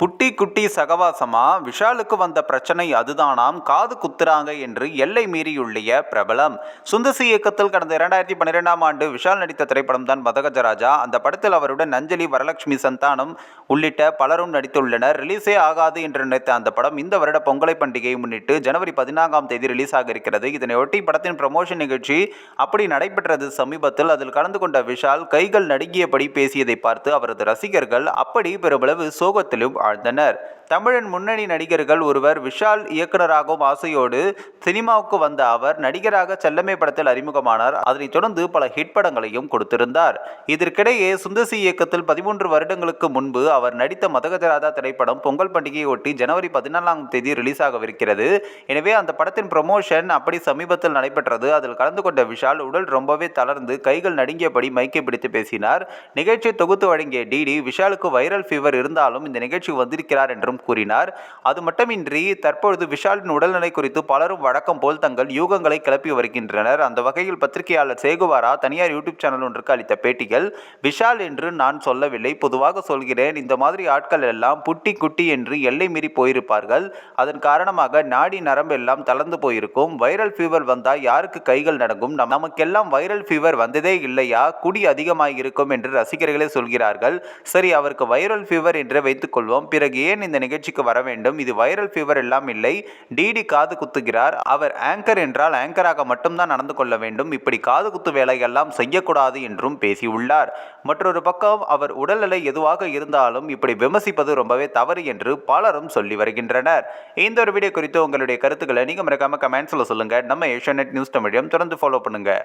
புட்டி குட்டி சகவாசமா? விஷாலுக்கு வந்த பிரச்சனை அதுதானாம். காது குத்துறாங்க என்று எல்லை மீறியுள்ளிய பிரபலம். சுந்தசி இயக்கத்தில் கடந்த இரண்டாயிரத்தி பன்னிரெண்டாம் ஆண்டு விஷால் நடித்த திரைப்படம் தான் மதகஜராஜா. அந்த படத்தில் அவருடன் அஞ்சலி வரலட்சுமி சந்தானம் உள்ளிட்ட பலரும் நடித்துள்ளனர். ரிலீஸே ஆகாது என்று நினைத்த அந்த படம் இந்த வருட பொங்கலை பண்டிகையை முன்னிட்டு ஜனவரி பதினான்காம் தேதி ரிலீஸ் ஆக இருக்கிறது இதனையொட்டி படத்தின் ப்ரமோஷன் நிகழ்ச்சி அப்படி நடைபெற்றது சமீபத்தில். அதில் கலந்து கொண்ட விஷால் கைகள் நடுங்கியபடி பேசியதை பார்த்து அவரது ரசிகர்கள் அப்படி பெருமளவு சோகத்திலும் ஆழ்ந்தனர் தமிழின் முன்னணி நடிகர்கள் ஒருவர் விஷால் இயக்குனராகவும் ஆசையோடு சினிமாவுக்கு வந்த அவர் நடிகராக செல்லமே படத்தில் அறிமுகமானார். அதனைத் தொடர்ந்து பல ஹிட் படங்களையும் கொடுத்திருந்தார். இதற்கிடையே சுந்தசி இயக்கத்தில் பதிமூன்று வருடங்களுக்கு முன்பு அவர் நடித்த மதகஜராதா திரைப்படம் பொங்கல் பண்டிகையை ஒட்டி ஜனவரி பதினாலாம் தேதி ரிலீஸ் ஆகவிருக்கிறது எனவே அந்த படத்தின் ப்ரொமோஷன் அப்படி சமீபத்தில் நடைபெற்றது. அதில் கலந்து கொண்ட விஷால் உடல் ரொம்பவே தளர்ந்து கைகள் நடுங்கியபடி மைக்கை பிடித்து பேசினார். நிகழ்ச்சியை தொகுத்து வழங்கிய டிடி விஷாலுக்கு வைரல் ஃபீவர் இருந்தாலும் இந்த நிகழ்ச்சி வந்திருக்கிறார் என்றும் கூறினார். அது மட்டுமின்றி தற்பொழுது விஷாலின் உடல்நிலை குறித்து பலரும் வழக்கம் போல் தங்கள் யூகங்களை கிளப்பி வருகின்றனர். அந்த வகையில் பத்திரிகையாளர் சேகுவாரா தனியார் யூடியூப் சேனல் ஒன்றுக்கு அளித்த பேட்டிகள் விஷால் என்று நான் சொல்லவில்லை. பொதுவாக சொல்கிறேன் இந்த மாதிரி ஆட்கள் எல்லாம் புட்டி குட்டி என்று எல்லை மீறி போயிருப்பார்கள். அதன் காரணமாக நாடி நரம்பு எல்லாம் தளர்ந்து போயிருக்கும். வைரல் ஃபீவர் வந்தால் யாருக்கு கைகள் நடங்கும்? நமக்கெல்லாம் வைரல் ஃபீவர் வந்ததே இல்லையா? குடி அதிகமாக இருக்கும் என்று ரசிகர்களே சொல்கிறார்கள். சரி அவருக்கு வைரல் ஃபீவர் என்று வைத்துக்கொள்வோம் பிறகு ஏன் இந்த நிகழ்ச்சிக்கு வர வேண்டும். இது வைரல் ஃபீவர் எல்லாம் இல்லை. டிடி காது குத்துகிறார். அவர் ஆங்கர் என்றால் ஆங்கராக மட்டும்தான் நடந்து கொள்ள வேண்டும். இப்படி காது குத்து வேலையெல்லாம் செய்யக்கூடாது என்றும் பேசியுள்ளார். மற்றொரு பக்கம் அவர் உடல்நிலை எதுவாக இருந்தாலும் இப்படி விமர்சிப்பது ரொம்பவே தவறு என்று பலரும் சொல்லி வருகின்றனர். இந்த ஒரு வீடியோ குறித்து உங்களுடைய கருத்துக்களை நீங்கள் மறக்காம கமெண்ட்ஸில் சொல்லுங்கள் நம்ம ஏஷியா நியூஸ் தமிழையும் தொடர்ந்து ஃபாலோ பண்ணுங்கள்